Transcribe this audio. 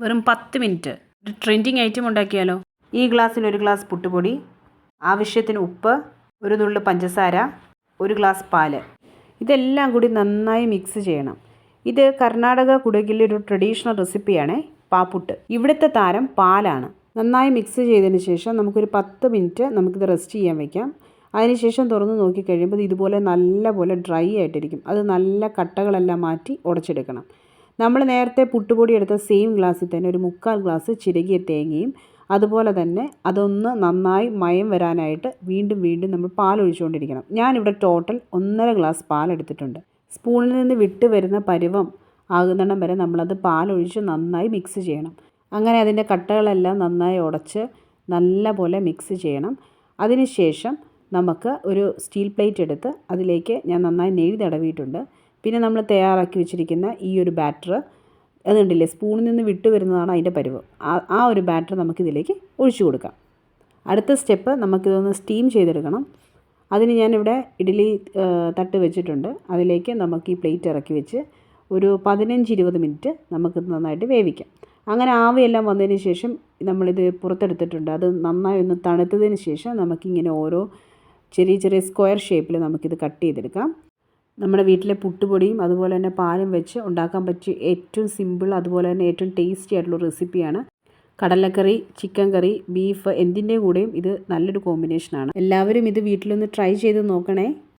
വെറും പത്ത് മിനിറ്റ്. ഒരു ട്രെൻഡിങ് ഐറ്റം ഉണ്ടാക്കിയാലോ? ഈ ഗ്ലാസ്സിൽ ഒരു ഗ്ലാസ് പുട്ടുപൊടി ആവശ്യത്തിന് ഉപ്പ് ഒരു നുള്ളു പഞ്ചസാര ഒരു ഗ്ലാസ് പാൽ. ഇതെല്ലാം കൂടി നന്നായി മിക്സ് ചെയ്യണം. ഇത് കർണാടക കുടകിലെ ഒരു ട്രഡീഷണൽ റെസിപ്പിയാണ് പാപ്പുട്ട്. ഇവിടുത്തെ താരം പാലാണ്. നന്നായി മിക്സ് ചെയ്തതിന് ശേഷം നമുക്കൊരു പത്ത് മിനിറ്റ് നമുക്കിത് റെസ്റ്റ് ചെയ്യാൻ വയ്ക്കാം അതിനുശേഷം തുറന്ന് നോക്കിക്കഴിയുമ്പോൾ ഇതുപോലെ നല്ല പോലെ ഡ്രൈ ആയിട്ടിരിക്കും. അത് നല്ല കട്ടകളെല്ലാം മാറ്റി ഉടച്ചെടുക്കണം. നമ്മൾ നേരത്തെ പുട്ടുപൊടി എടുത്ത സെയിം ഗ്ലാസ്സിൽ തന്നെ ഒരു മുക്കാൽ ഗ്ലാസ് ചിരകിയ തേങ്ങയും അതുപോലെ തന്നെ അതൊന്ന് നന്നായി മയം വരാനായിട്ട് വീണ്ടും വീണ്ടും നമ്മൾ പാൽ ഒഴിച്ചുകൊണ്ടിരിക്കണം ഞാനിവിടെ ടോട്ടൽ ഒന്നര ഗ്ലാസ് പാൽ എടുത്തിട്ടുണ്ട് സ്പൂണിൽ നിന്ന് വിട്ട് വരുന്ന പരുവം ആകുന്നിടം വരെ നമ്മളത് പാലൊഴിച്ച് നന്നായി മിക്സ് ചെയ്യണം. അങ്ങനെ അതിന്റെ കട്ടകളെല്ലാം നന്നായി ഉടച്ച് നല്ല പോലെ മിക്സ് ചെയ്യണം അതിനുശേഷം നമുക്ക് ഒരു സ്റ്റീൽ പ്ലേറ്റ് എടുത്ത് അതിലേക്ക് ഞാൻ നന്നായി നെയ്യ് തടവിയിട്ടുണ്ട്. പിന്നെ നമ്മൾ തയ്യാറാക്കി വെച്ചിരിക്കുന്ന ഈ ഒരു ബാറ്റർ അത് കണ്ടില്ലേ സ്പൂണിൽ നിന്ന് വിട്ടു വരുന്നതാണ് അതിന്റെ പരുവ്. ആ ആ ഒരു ബാറ്റർ നമുക്കിതിലേക്ക് ഒഴിച്ചു കൊടുക്കാം. അടുത്ത സ്റ്റെപ്പ് നമുക്കിതൊന്ന് സ്റ്റീം ചെയ്തെടുക്കണം. അതിന് ഞാനിവിടെ ഇഡ്ഡലി തട്ട് വെച്ചിട്ടുണ്ട്. അതിലേക്ക് നമുക്ക് ഈ പ്ലേറ്റ് ഇറക്കി വെച്ച് ഒരു പതിനഞ്ച് ഇരുപത് മിനിറ്റ് നമുക്ക് നന്നായിട്ട് വേവിക്കാം. അങ്ങനെ ആവിയെല്ലാം വന്നതിന് ശേഷം നമ്മളിത് പുറത്തെടുത്തിട്ടുണ്ട്. അത് നന്നായി ഒന്ന് തണുത്തതിന് ശേഷം നമുക്കിങ്ങനെ ഓരോ ചെറിയ ചെറിയ സ്ക്വയർ ഷേപ്പിൽ നമുക്കിത് കട്ട് ചെയ്തെടുക്കാം. നമ്മുടെ വീട്ടിലെ പുട്ടുപൊടിയും അതുപോലെ തന്നെ പാലും വെച്ച് ഉണ്ടാക്കാൻ പറ്റിയ ഏറ്റവും സിമ്പിൾ അതുപോലെ തന്നെ ഏറ്റവും ടേസ്റ്റി ആയിട്ടുള്ള റെസിപ്പിയാണ്. കടലക്കറി ചിക്കൻ കറി ബീഫ് എന്തിന്റെ കൂടെയും ഇത് നല്ലൊരു കോമ്പിനേഷനാണ്. എല്ലാവരും ഇത് വീട്ടിലൊന്ന് ട്രൈ ചെയ്ത് നോക്കണേ.